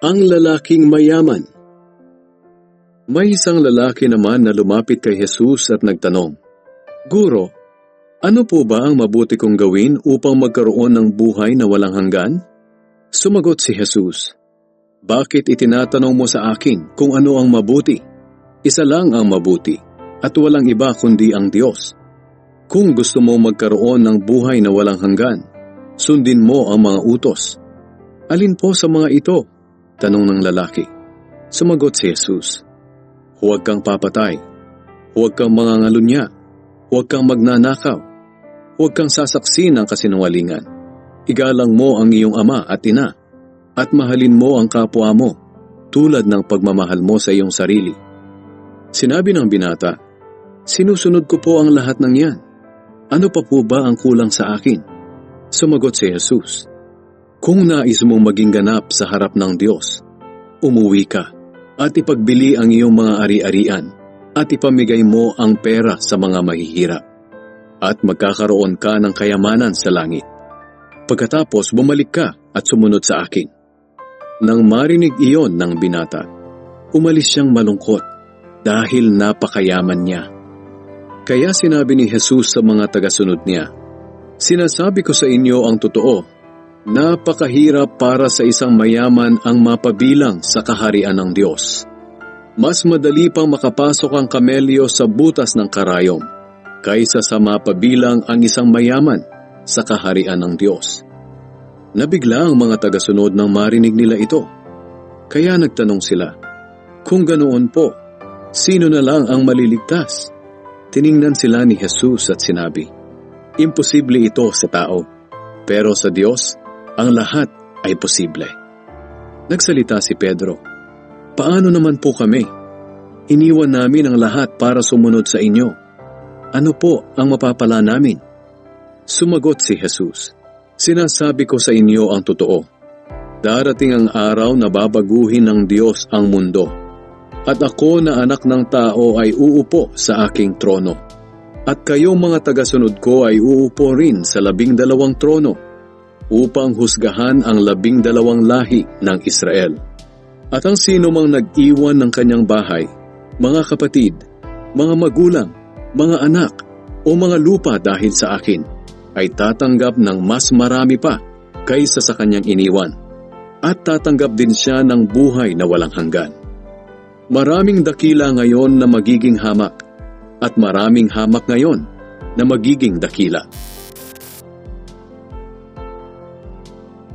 Ang lalaking mayaman. May isang lalaki naman na lumapit kay Jesus at nagtanong, Guro, ano po ba ang mabuti kong gawin upang magkaroon ng buhay na walang hanggan? Sumagot si Jesus, Bakit itinatanong mo sa akin kung ano ang mabuti? Isa lang ang mabuti, at walang iba kundi ang Diyos. Kung gusto mo magkaroon ng buhay na walang hanggan, sundin mo ang mga utos. Alin po sa mga ito? Tanong ng lalaki. Sumagot si Jesus, Huwag kang papatay, huwag kang mangangalunya, huwag kang magnanakaw, huwag kang sasaksi ng kasinungalingan. Igalang mo ang iyong ama at ina, at mahalin mo ang kapwa mo, tulad ng pagmamahal mo sa iyong sarili. Sinabi ng binata, Sinusunod ko po ang lahat ng yan. Ano pa po ba ang kulang sa akin? Sumagot si Jesus, Kung nais mong maging ganap sa harap ng Diyos, umuwi ka at ipagbili ang iyong mga ari-arian at ipamigay mo ang pera sa mga mahihirap at magkakaroon ka ng kayamanan sa langit. Pagkatapos bumalik ka at sumunod sa akin. Nang marinig iyon ng binata, umalis siyang malungkot dahil napakayaman niya. Kaya sinabi ni Jesus sa mga tagasunod niya, Sinasabi ko sa inyo ang totoo, napakahirap para sa isang mayaman ang mapabilang sa kaharian ng Diyos. Mas madali pang makapasok ang kamelyo sa butas ng karayom kaysa sa mapabilang ang isang mayaman sa kaharian ng Diyos. Nabigla ang mga tagasunod nang marinig nila ito. Kaya nagtanong sila, Kung ganoon po, sino na lang ang maliligtas? Tiningnan sila ni Jesus at sinabi, Imposible ito sa tao, pero sa Diyos, ang lahat ay posible. Nagsalita si Pedro, Paano naman po kami? Iniwan namin ang lahat para sumunod sa inyo. Ano po ang mapapala namin? Sumagot si Jesus, Sinasabi ko sa inyo ang totoo. Darating ang araw na babaguhin ng Diyos ang mundo. At ako na anak ng tao ay uupo sa aking trono. At kayong mga tagasunod ko ay uupo rin sa labing dalawang trono upang husgahan ang labing dalawang lahi ng Israel. At ang sino mang nag-iwan ng kanyang bahay, mga kapatid, mga magulang, mga anak, o mga lupa dahil sa akin, ay tatanggap ng mas marami pa kaysa sa kanyang iniwan. At tatanggap din siya ng buhay na walang hanggan. Maraming dakila ngayon na magiging hamak, at maraming hamak ngayon na magiging dakila.